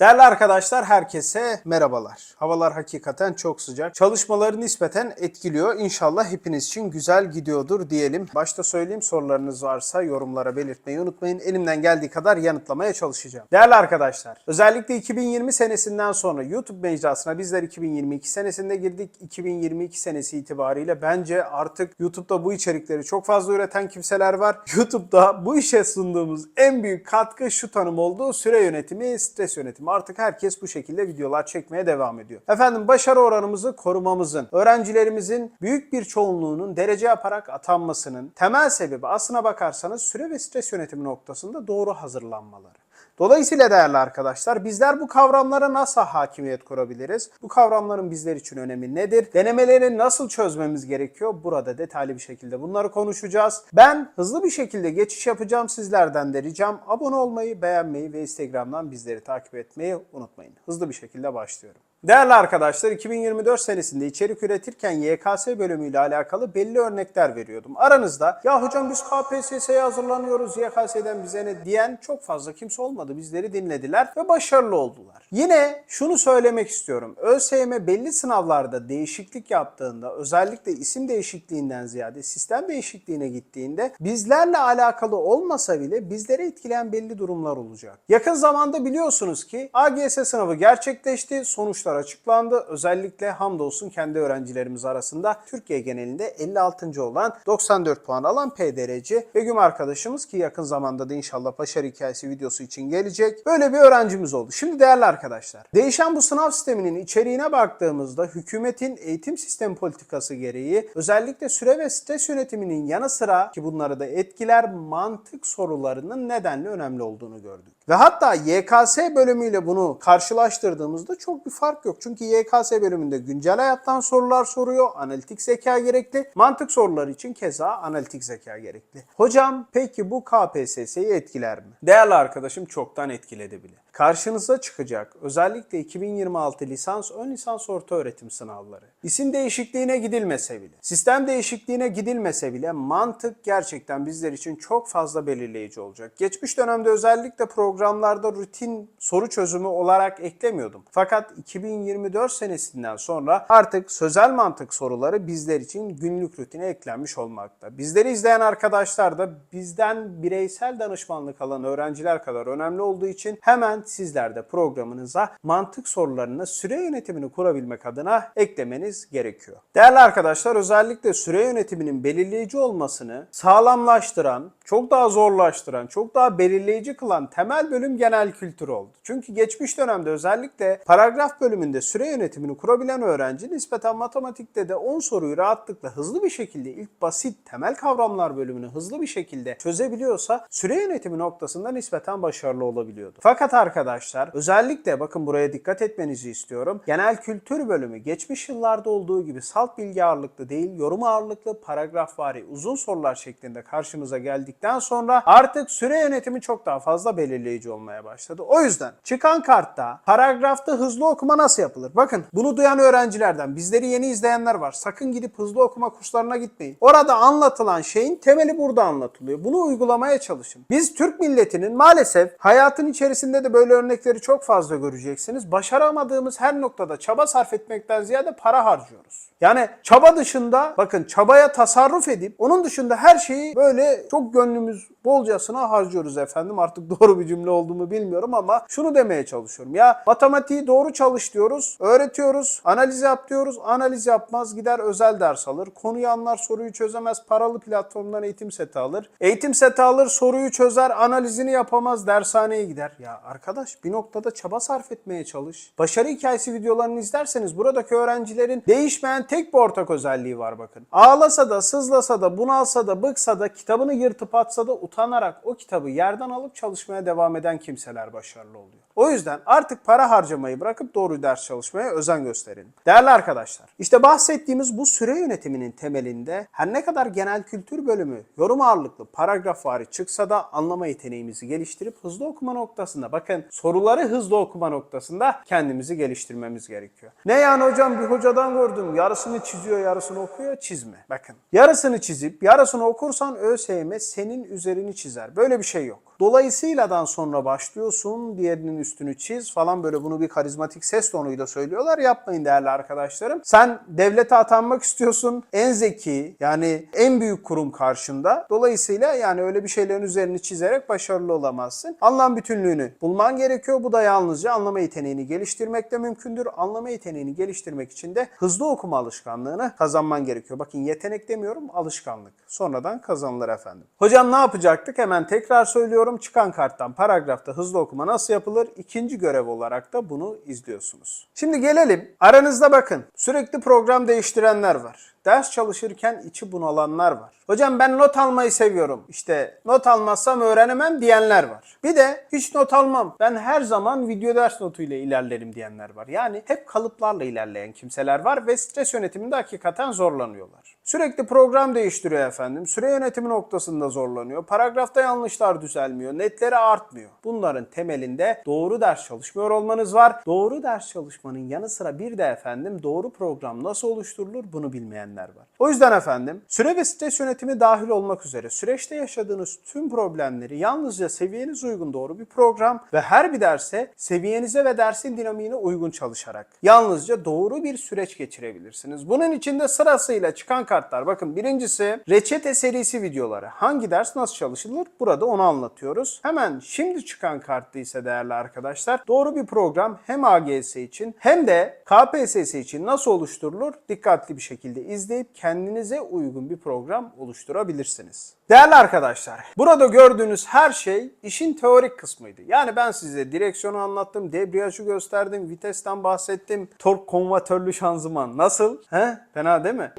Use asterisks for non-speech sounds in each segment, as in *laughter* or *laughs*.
Değerli arkadaşlar herkese merhabalar. Havalar hakikaten çok sıcak. Çalışmaları nispeten etkiliyor. İnşallah hepiniz için güzel gidiyordur diyelim. Başta söyleyeyim sorularınız varsa yorumlara belirtmeyi unutmayın. Elimden geldiği kadar yanıtlamaya çalışacağım. Değerli arkadaşlar özellikle 2020 senesinden sonra YouTube mecrasına bizler 2022 senesinde girdik. 2022 senesi itibariyle bence artık YouTube'da bu içerikleri çok fazla üreten kimseler var. *laughs* YouTube'da bu işe sunduğumuz en büyük katkı şu tanım oldu. Süre yönetimi, stres yönetimi. Artık herkes bu şekilde videolar çekmeye devam ediyor. Efendim başarı oranımızı korumamızın, öğrencilerimizin büyük bir çoğunluğunun derece yaparak atanmasının temel sebebi aslına bakarsanız süre ve stres yönetimi noktasında doğru hazırlanmaları. Dolayısıyla değerli arkadaşlar bizler bu kavramlara nasıl hakimiyet kurabiliriz? Bu kavramların bizler için önemi nedir? Denemeleri nasıl çözmemiz gerekiyor? Burada detaylı bir şekilde bunları konuşacağız. Ben hızlı bir şekilde geçiş yapacağım. Sizlerden de ricam abone olmayı, beğenmeyi ve Instagram'dan bizleri takip etmeyi unutmayın. Hızlı bir şekilde başlıyorum. Değerli arkadaşlar 2024 senesinde içerik üretirken YKS bölümüyle alakalı belli örnekler veriyordum. Aranızda ya hocam biz KPSS'ye hazırlanıyoruz YKS'den bize ne diyen çok fazla kimse olmadı. Bizleri dinlediler ve başarılı oldular. Yine şunu söylemek istiyorum. ÖSYM belli sınavlarda değişiklik yaptığında özellikle isim değişikliğinden ziyade sistem değişikliğine gittiğinde bizlerle alakalı olmasa bile bizleri etkileyen belli durumlar olacak. Yakın zamanda biliyorsunuz ki AGS sınavı gerçekleşti. Sonuçlar açıklandı. Özellikle hamdolsun kendi öğrencilerimiz arasında Türkiye genelinde 56. olan 94 puan alan PDRC Begüm arkadaşımız ki yakın zamanda da inşallah başarı hikayesi videosu için gelecek. Böyle bir öğrencimiz oldu. Şimdi değerli arkadaşlar değişen bu sınav sisteminin içeriğine baktığımızda hükümetin eğitim sistemi politikası gereği özellikle süre ve stres yönetiminin yanı sıra ki bunları da etkiler mantık sorularının nedenli önemli olduğunu gördük. Ve hatta YKS bölümüyle bunu karşılaştırdığımızda çok bir fark yok. Çünkü YKS bölümünde güncel hayattan sorular soruyor. Analitik zeka gerekli. Mantık soruları için keza analitik zeka gerekli. Hocam peki bu KPSS'yi etkiler mi? Değerli arkadaşım çoktan etkiledi bile. Karşınıza çıkacak özellikle 2026 lisans ön lisans orta öğretim sınavları. İsim değişikliğine gidilmese bile, sistem değişikliğine gidilmese bile mantık gerçekten bizler için çok fazla belirleyici olacak. Geçmiş dönemde özellikle programlarda rutin soru çözümü olarak eklemiyordum. Fakat 2024 senesinden sonra artık sözel mantık soruları bizler için günlük rutine eklenmiş olmakta. Bizleri izleyen arkadaşlar da bizden bireysel danışmanlık alan öğrenciler kadar önemli olduğu için hemen sizler de programınıza mantık sorularını süre yönetimini kurabilmek adına eklemeniz gerekiyor. Değerli arkadaşlar özellikle süre yönetiminin belirleyici olmasını sağlamlaştıran, çok daha zorlaştıran, çok daha belirleyici kılan temel bölüm genel kültür oldu. Çünkü geçmiş dönemde özellikle paragraf bölümünde süre yönetimini kurabilen öğrenci nispeten matematikte de 10 soruyu rahatlıkla hızlı bir şekilde ilk basit temel kavramlar bölümünü hızlı bir şekilde çözebiliyorsa süre yönetimi noktasında nispeten başarılı olabiliyordu. Fakat arkadaşlar özellikle bakın buraya dikkat etmenizi istiyorum. Genel kültür bölümü geçmiş yıllarda olduğu gibi salt bilgi ağırlıklı değil yorum ağırlıklı paragraf vari uzun sorular şeklinde karşımıza geldikten sonra artık süre yönetimi çok daha fazla belirleyici olmaya başladı. O yüzden çıkan kartta paragrafta hızlı okuma nasıl yapılır? Bakın bunu duyan öğrencilerden bizleri yeni izleyenler var. Sakın gidip hızlı okuma kurslarına gitmeyin. Orada anlatılan şeyin temeli burada anlatılıyor. Bunu uygulamaya çalışın. Biz Türk milletinin maalesef hayatın içerisinde de böyle örnekleri çok fazla göreceksiniz. Başaramadığımız her noktada çaba sarf etmekten ziyade para harcıyoruz. Yani çaba dışında bakın çabaya tasarruf edip onun dışında her şeyi böyle çok gönlümüz bolcasına harcıyoruz efendim. Artık *laughs* doğru bir cümle olduğumu bilmiyorum ama şunu demeye çalışıyorum. Ya matematiği doğru çalış diyoruz, öğretiyoruz, analiz yap diyoruz. Analiz yapmaz gider özel ders alır. Konuyu anlar soruyu çözemez paralı platformdan eğitim seti alır. Eğitim seti alır soruyu çözer analizini yapamaz dershaneye gider. Ya arkadaş bir noktada çaba sarf etmeye çalış. Başarı hikayesi videolarını izlerseniz buradaki öğrencilerin değişmeyen tek bir ortak özelliği var bakın. Ağlasa da sızlasa da bunalsa da bıksa da kitabını yırtıp atsa da utanarak o kitabı yerden alıp çalışmaya devam eden kimseler başarılı oluyor. O yüzden artık para harcamayı bırakıp doğru ders çalışmaya özen gösterelim. Değerli arkadaşlar, işte bahsettiğimiz bu süre yönetiminin temelinde her ne kadar genel kültür bölümü yorum ağırlıklı paragraf vari çıksa da anlama yeteneğimizi geliştirip hızlı okuma noktasında bakın soruları hızlı okuma noktasında kendimizi geliştirmemiz gerekiyor. Ne yani hocam bir hocadan gördüm yarısını çiziyor yarısını okuyor çizme. Bakın yarısını çizip yarısını okursan ÖSYM senin üzerini çizer. Böyle bir şey yok. Dolayısıyladan sonra başlıyorsun, diğerinin üstünü çiz falan böyle bunu bir karizmatik ses tonuyla söylüyorlar. Yapmayın değerli arkadaşlarım. Sen devlete atanmak istiyorsun. En zeki yani en büyük kurum karşında. Dolayısıyla yani öyle bir şeylerin üzerini çizerek başarılı olamazsın. Anlam bütünlüğünü bulman gerekiyor. Bu da yalnızca anlama yeteneğini geliştirmekle mümkündür. Anlama yeteneğini geliştirmek için de hızlı okuma alışkanlığını kazanman gerekiyor. Bakın yetenek demiyorum alışkanlık. Sonradan kazanılır efendim. Hocam ne yapacaktık? Hemen tekrar söylüyorum. Çıkan karttan paragrafta hızlı okuma nasıl yapılır? İkinci görev olarak da bunu izliyorsunuz. Şimdi gelelim. Aranızda bakın sürekli program değiştirenler var. Ders çalışırken içi bunalanlar var. Hocam ben not almayı seviyorum. İşte not almazsam öğrenemem diyenler var. Bir de hiç not almam. Ben her zaman video ders notuyla ilerlerim diyenler var. Yani hep kalıplarla ilerleyen kimseler var ve stres yönetiminde hakikaten zorlanıyorlar. Sürekli program değiştiriyor efendim. Süre yönetimi noktasında zorlanıyor. Paragrafta yanlışlar düzelmiyor. Netleri artmıyor. Bunların temelinde doğru ders çalışmıyor olmanız var. Doğru ders çalışmanın yanı sıra bir de efendim doğru program nasıl oluşturulur bunu bilmeyenler var. O yüzden efendim süre ve stres yönetimi dahil olmak üzere süreçte yaşadığınız tüm problemleri yalnızca seviyeniz uygun doğru bir program ve her bir derse seviyenize ve dersin dinamiğine uygun çalışarak yalnızca doğru bir süreç geçirebilirsiniz. Bunun içinde sırasıyla çıkan kartlar bakın birincisi reçete serisi videoları. Hangi ders nasıl çalışılır? Burada onu anlatıyoruz. Hemen şimdi çıkan kartı ise değerli arkadaşlar doğru bir program hem AGS için hem de KPSS için nasıl oluşturulur? Dikkatli bir şekilde izleyip kendinize uygun bir program oluşturabilirsiniz. Değerli arkadaşlar, burada gördüğünüz her şey işin teorik kısmıydı. Yani ben size direksiyonu anlattım, debriyajı gösterdim, vitesten bahsettim, tork konvatörlü şanzıman nasıl? He? Fena değil mi?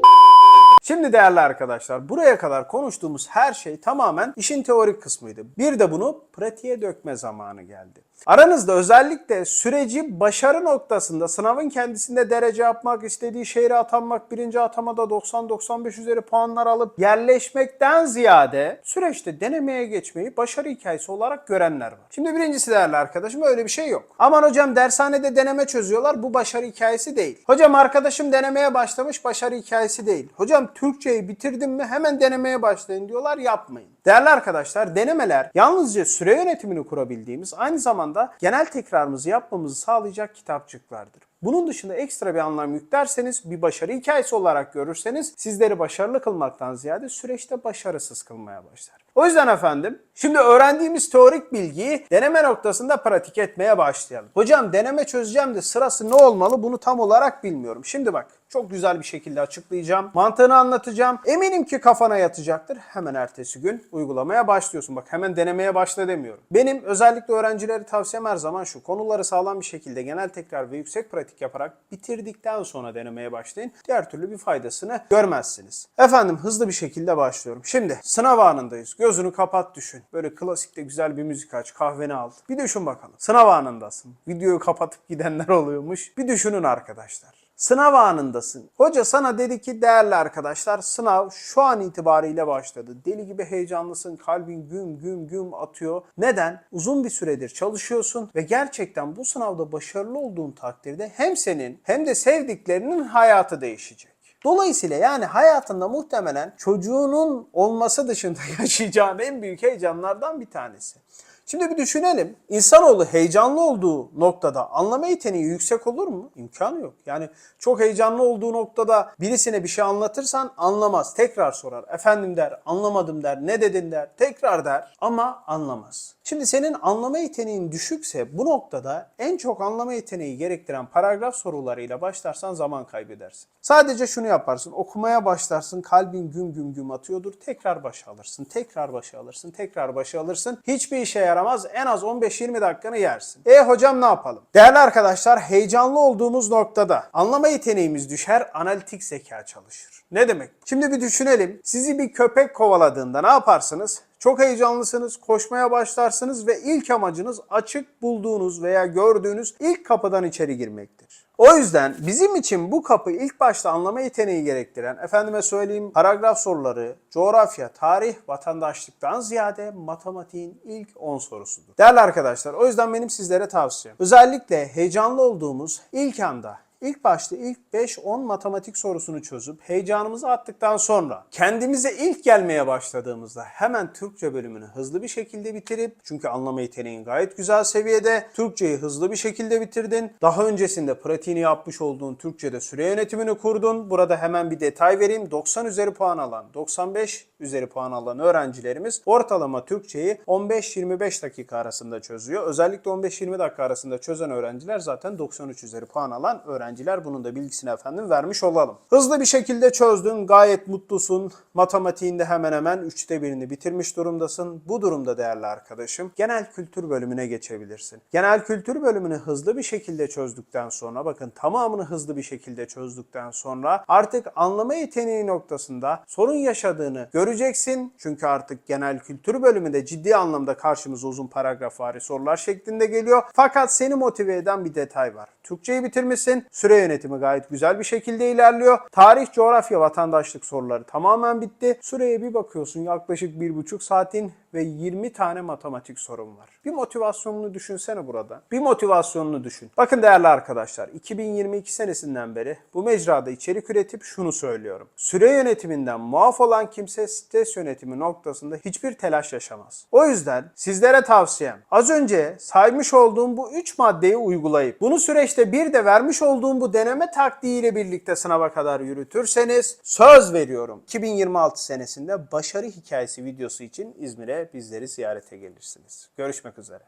Şimdi değerli arkadaşlar buraya kadar konuştuğumuz her şey tamamen işin teorik kısmıydı. Bir de bunu pratiğe dökme zamanı geldi. Aranızda özellikle süreci başarı noktasında sınavın kendisinde derece yapmak, istediği şehre atanmak, birinci atamada 90-95 üzeri puanlar alıp yerleşmekten ziyade süreçte denemeye geçmeyi başarı hikayesi olarak görenler var. Şimdi birincisi değerli arkadaşım öyle bir şey yok. Aman hocam dershanede deneme çözüyorlar bu başarı hikayesi değil. Hocam arkadaşım denemeye başlamış başarı hikayesi değil. Hocam Türkçeyi bitirdim mi hemen denemeye başlayın diyorlar yapmayın. Değerli arkadaşlar denemeler yalnızca süre yönetimini kurabildiğimiz aynı zamanda genel tekrarımızı yapmamızı sağlayacak kitapçıklardır. Bunun dışında ekstra bir anlam yüklerseniz, bir başarı hikayesi olarak görürseniz sizleri başarılı kılmaktan ziyade süreçte başarısız kılmaya başlar. O yüzden efendim şimdi öğrendiğimiz teorik bilgiyi deneme noktasında pratik etmeye başlayalım. Hocam deneme çözeceğim de sırası ne olmalı bunu tam olarak bilmiyorum. Şimdi bak çok güzel bir şekilde açıklayacağım. Mantığını anlatacağım. Eminim ki kafana yatacaktır. Hemen ertesi gün uygulamaya başlıyorsun. Bak hemen denemeye başla demiyorum. Benim özellikle öğrencileri tavsiyem her zaman şu. Konuları sağlam bir şekilde genel tekrar ve yüksek pratik yaparak bitirdikten sonra denemeye başlayın. Diğer türlü bir faydasını görmezsiniz. Efendim hızlı bir şekilde başlıyorum. Şimdi sınav anındayız. Gözünü kapat düşün. Böyle klasikte güzel bir müzik aç. Kahveni al. Bir düşün bakalım. Sınav anındasın. Videoyu kapatıp gidenler oluyormuş. Bir düşünün arkadaşlar. Sınav anındasın. Hoca sana dedi ki değerli arkadaşlar sınav şu an itibariyle başladı. Deli gibi heyecanlısın. Kalbin güm güm güm atıyor. Neden? Uzun bir süredir çalışıyorsun ve gerçekten bu sınavda başarılı olduğun takdirde hem senin hem de sevdiklerinin hayatı değişecek. Dolayısıyla yani hayatında muhtemelen çocuğunun olması dışında *laughs* yaşayacağın en büyük heyecanlardan bir tanesi. Şimdi bir düşünelim. İnsanoğlu heyecanlı olduğu noktada anlama yeteneği yüksek olur mu? İmkanı yok. Yani çok heyecanlı olduğu noktada birisine bir şey anlatırsan anlamaz. Tekrar sorar. Efendim der, anlamadım der, ne dedin der, tekrar der ama anlamaz. Şimdi senin anlama yeteneğin düşükse bu noktada en çok anlama yeteneği gerektiren paragraf sorularıyla başlarsan zaman kaybedersin. Sadece şunu yaparsın. Okumaya başlarsın. Kalbin güm güm güm atıyordur. Tekrar başa alırsın. Tekrar başa alırsın. Tekrar başa alırsın. Hiçbir işe yaramaz. En az 15-20 dakikanı yersin. E hocam ne yapalım? Değerli arkadaşlar heyecanlı olduğumuz noktada anlama yeteneğimiz düşer. Analitik zeka çalışır. Ne demek? Şimdi bir düşünelim. Sizi bir köpek kovaladığında ne yaparsınız? Çok heyecanlısınız, koşmaya başlarsınız ve ilk amacınız açık bulduğunuz veya gördüğünüz ilk kapıdan içeri girmektir. O yüzden bizim için bu kapı ilk başta anlama yeteneği gerektiren, efendime söyleyeyim paragraf soruları, coğrafya, tarih, vatandaşlıktan ziyade matematiğin ilk 10 sorusudur. Değerli arkadaşlar o yüzden benim sizlere tavsiyem. Özellikle heyecanlı olduğumuz ilk anda İlk başta ilk 5-10 matematik sorusunu çözüp heyecanımızı attıktan sonra kendimize ilk gelmeye başladığımızda hemen Türkçe bölümünü hızlı bir şekilde bitirip çünkü anlama yeteneğin gayet güzel seviyede Türkçeyi hızlı bir şekilde bitirdin. Daha öncesinde pratiğini yapmış olduğun Türkçe'de süre yönetimini kurdun. Burada hemen bir detay vereyim. 90 üzeri puan alan, 95 üzeri puan alan öğrencilerimiz ortalama Türkçeyi 15-25 dakika arasında çözüyor. Özellikle 15-20 dakika arasında çözen öğrenciler zaten 93 üzeri puan alan öğrenciler. Bunun da bilgisini efendim vermiş olalım. Hızlı bir şekilde çözdün. Gayet mutlusun. Matematiğinde hemen hemen 3'te birini bitirmiş durumdasın. Bu durumda değerli arkadaşım genel kültür bölümüne geçebilirsin. Genel kültür bölümünü hızlı bir şekilde çözdükten sonra bakın tamamını hızlı bir şekilde çözdükten sonra artık anlama yeteneği noktasında sorun yaşadığını göreceksin. Çünkü artık genel kültür bölümünde ciddi anlamda karşımıza uzun paragrafvari sorular şeklinde geliyor. Fakat seni motive eden bir detay var. Türkçeyi bitirmişsin. Süre yönetimi gayet güzel bir şekilde ilerliyor. Tarih, coğrafya, vatandaşlık soruları tamamen bitti. Süreye bir bakıyorsun yaklaşık bir buçuk saatin ve 20 tane matematik sorun var. Bir motivasyonunu düşünsene burada. Bir motivasyonunu düşün. Bakın değerli arkadaşlar 2022 senesinden beri bu mecrada içerik üretip şunu söylüyorum. Süre yönetiminden muaf olan kimse stres yönetimi noktasında hiçbir telaş yaşamaz. O yüzden sizlere tavsiyem az önce saymış olduğum bu 3 maddeyi uygulayıp bunu süreçte bir de vermiş olduğum bu deneme taktiğiyle birlikte sınava kadar yürütürseniz söz veriyorum 2026 senesinde başarı hikayesi videosu için İzmir'e bizleri ziyarete gelirsiniz. Görüşmek üzere.